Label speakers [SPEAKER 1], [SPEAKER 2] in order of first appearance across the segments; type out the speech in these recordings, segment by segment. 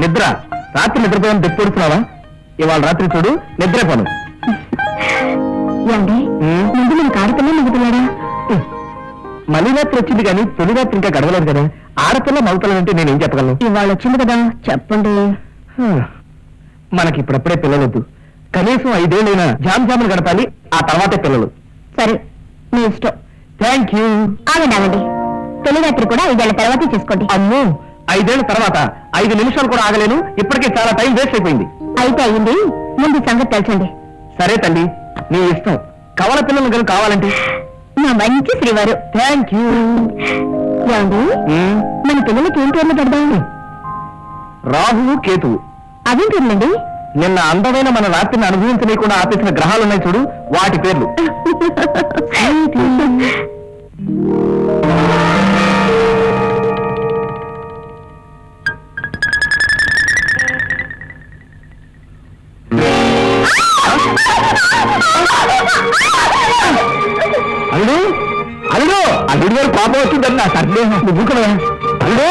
[SPEAKER 1] నిద్ర.
[SPEAKER 2] రాత్రి నిద్రపోయాను తెప్పుడుతున్నావా ఇవాళ రాత్రి చూడు నిద్రపోను ఏంటి
[SPEAKER 1] ముందు నేను కాడతలే నిద్రపోయాడా
[SPEAKER 2] మళ్ళీ రాత్రి వచ్చింది కానీ తొలి రాత్రి ఇంకా గడవలేదు కదా. ఆడపిల్ల మగపిల్ల అంటే నేనేం చెప్పగలను?
[SPEAKER 1] ఇవాళ వచ్చింది కదా చెప్పండి.
[SPEAKER 2] మనకి ఇప్పుడప్పుడే పిల్లలొద్దు. కనీసం ఐదేళ్ళైనా జామ్ జాములు గడపాలి ఆ తర్వాతే పిల్లలు.
[SPEAKER 1] సరే మీ ఇష్టం.
[SPEAKER 2] థ్యాంక్ యూ
[SPEAKER 1] ఆగండి ఆగండి రాత్రి కూడా ఐదేళ్ళ తర్వాతే చేసుకోండి.
[SPEAKER 2] అమ్మో ఐదేళ్ళ తర్వాత ఐదు నిమిషాలు కూడా ఆగలేను ఇప్పటికే చాలా టైం వేస్ట్ అయిపోయింది.
[SPEAKER 1] అయితే అయ్యింది ముందు సంగతి తెలుసండి
[SPEAKER 2] సరే తల్లి నీ ఇష్టం. కవల పిల్లలు కనుక కావాలంటే?
[SPEAKER 1] నా మంచి శ్రీవారు.
[SPEAKER 2] థ్యాంక్ యూ
[SPEAKER 1] ఏమండి? మన పిల్లలకి ఏం పేర్లు పెడదాం?
[SPEAKER 2] రాహువు కేతువు.
[SPEAKER 1] అదేంటండి?
[SPEAKER 2] నిన్న అందమైన మన రాత్రిని అనుభవించలేకుండా ఆపేసిన గ్రహాలు ఉన్నాయి చూడు వాటి పేర్లు. అల్లుడు? అల్లుడు? అల్లుడు గారు పాప వచ్చిందని నా సందేహం. నువ్వు కూడా అల్లుడు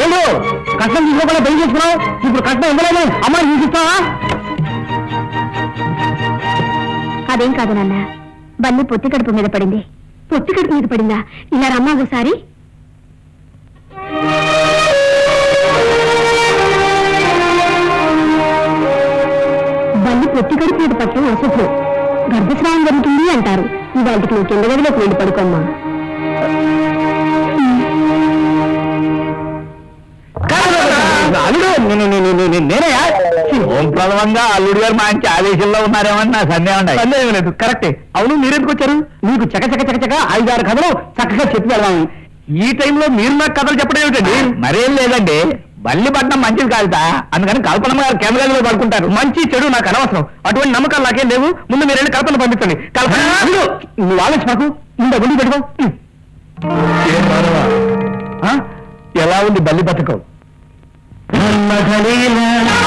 [SPEAKER 2] అల్లుడు కష్టం తీసుకోకుండా పెళ్ళి చేసుకున్నావు? ఇప్పుడు కష్టం ఇవ్వలేదు? అమ్మాయి చూపిస్తావా?
[SPEAKER 1] అదేం కాదు నాన్న. బల్లి పొత్తి కడుపు మీద పడింది. పొత్తి కడుపు మీద పడిందా? ఇలా రమ్మా ఒకసారి. బల్లి పొత్తి కడుపు మీద పట్టడం అసలు గర్భస్రావం జరుగుతుంది అంటారు. ఇవాళకి నువ్వు కింద గదిలోకి వెళ్ళి పడుకోమ్మా.
[SPEAKER 2] అల్లుడు నేను- నేను- నేను- నేను- నేనయ్యా ఓం ప్రథమంగా అల్లుడు గారు మంచి ఆదేశంలో ఉన్నారేమని నా సందేహం సందేహం లేదు. కరెక్టే. అవును మీరెందుకు వచ్చారు? మీకు చక చక చక చక ఐదారు కథలు చక్కగా చెప్పి వెళ్దాం. ఈ టైంలో మీరు నాకు కథలు చెప్పడం ఏమిటండి? మరేం లేదండి. బల్లి పట్టడం మంచిది కాదుతా అందుకని కల్పన గారు కేంద్ర గదిలో పడుకుంటారు. మంచి చెడు నాకు అనవసరం. అటువంటి నమ్మకాలు నాకేం లేవు. ముందు మీరు వెళ్ళి కల్పన పంపించండి. కల్పన నువ్వు ఆలోచి మాకు ముందు గుండి పెట్టుకో? ఎలా ఉంది బల్లి బతకం? मधरी लड़ा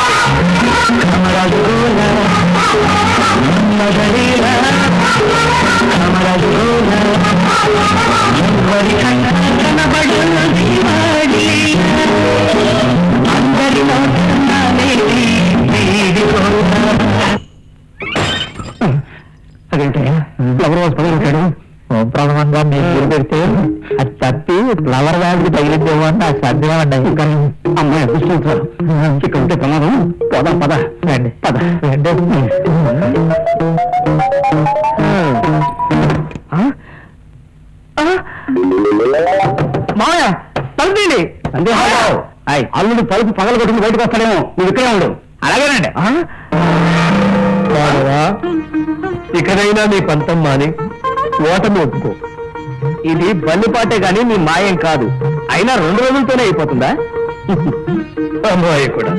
[SPEAKER 2] ఫ్లవర్ వ్యాధికి తగిలిద్దేమో అని నాకు సందేహం అండి అమ్మాయి అదృష్టించారు ఇక్కడ ఉంటే ప్రమాదం. పోదాం పద. రండి. పద. రండి? మామయ్య తలుపండి అల్లుడు తలుపు పగల కొట్టుకుని బయటకు వస్తాడేమో. నువ్వు ఇక్కడే ఉండు. అలాగేనండి. ఇకనైనా నీ పంతం మాని ఓటమి ఒప్పుకో. ఇది బల్లిపాటే గాని నీ మాయం కాదు. అయినా రెండు రోజులతోనే అయిపోతుందా? అమ్మాయి కూడా?